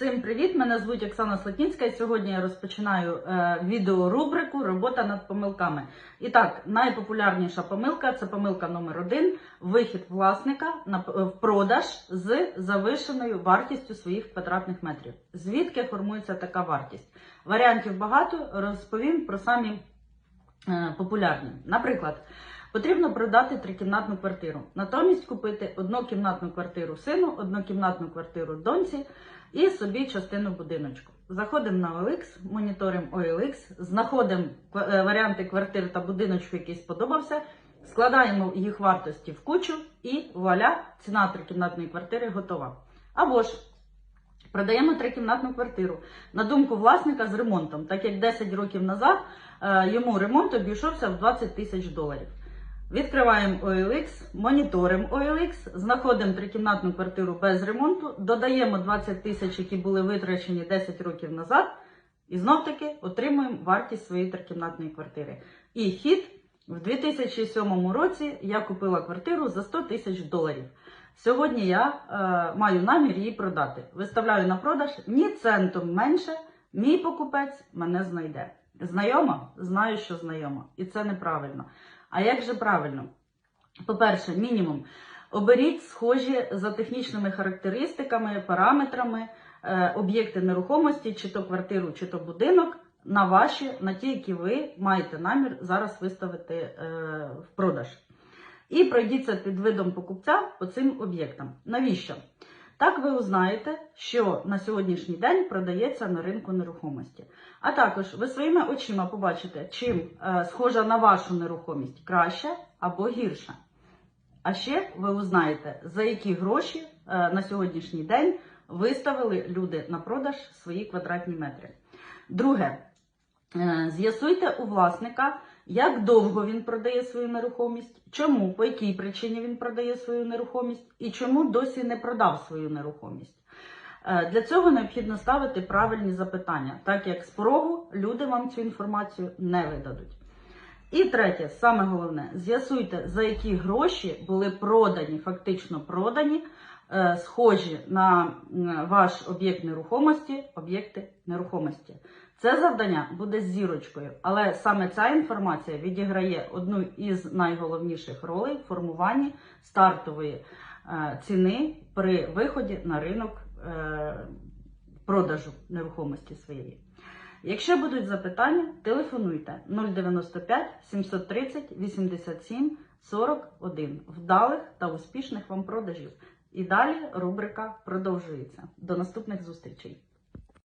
Всім привіт! Мене звуть Оксана Слотінська і сьогодні я розпочинаю е, відеорубрику Робота над помилками. І так, найпопулярніша помилка це помилка номер один вихід власника на в продаж з завишеною вартістю своїх квадратних метрів. Звідки формується така вартість? Варіантів багато, розповім про самі е, популярні. Наприклад, потрібно продати трикімнатну квартиру, натомість купити однокімнатну квартиру сину, однокімнатну квартиру доньці і собі частину будиночку. Заходимо на OLX, моніторимо OLX, знаходимо е, варіанти квартир та будиночку, який сподобався, складаємо їх вартості в кучу і вуаля, ціна трикімнатної квартири готова. Або ж продаємо трикімнатну квартиру на думку власника з ремонтом, так як 10 років назад е, йому ремонт обійшовся в 20 тисяч доларів. Відкриваємо OLX, моніторимо OLX, знаходимо трикімнатну квартиру без ремонту, додаємо 20 тисяч, які були витрачені 10 років назад, і знов таки отримуємо вартість своєї трикімнатної квартири. І хід в 2007 році я купила квартиру за 100 тисяч доларів. Сьогодні я е, маю намір її продати. Виставляю на продаж ні центом менше, мій покупець мене знайде. Знайома? Знаю, що знайома. І це неправильно. А як же правильно? По-перше, мінімум. Оберіть схожі за технічними характеристиками, параметрами е, об'єкти нерухомості, чи то квартиру, чи то будинок, на ваші, на ті, які ви маєте намір зараз виставити е, в продаж. І пройдіться під видом покупця по цим об'єктам. Навіщо? Так ви узнаєте, що на сьогоднішній день продається на ринку нерухомості. А також ви своїми очима побачите, чим е, схожа на вашу нерухомість краще або гірша. А ще ви узнаєте, за які гроші е, на сьогоднішній день виставили люди на продаж свої квадратні метри. Друге, е, з'ясуйте у власника, як довго він продає свою нерухомість, чому, по якій причині він продає свою нерухомість і чому досі не продав свою нерухомість. Е, Для цього необхідно ставити правильні запитання, так як з порогу люди вам цю інформацію не видадуть. І третє, саме головне, з'ясуйте, за які гроші були продані, фактично продані, е, схожі на ваш об'єкт нерухомості, об'єкти нерухомості. Це завдання буде зірочкою, але саме ця інформація відіграє одну із найголовніших ролей в формуванні стартової е, ціни при виході на ринок е, продажу нерухомості своєї. Якщо будуть запитання, телефонуйте 095 730 87 41. Вдалих та успішних вам продажів. І далі рубрика продовжується. До наступних зустрічей!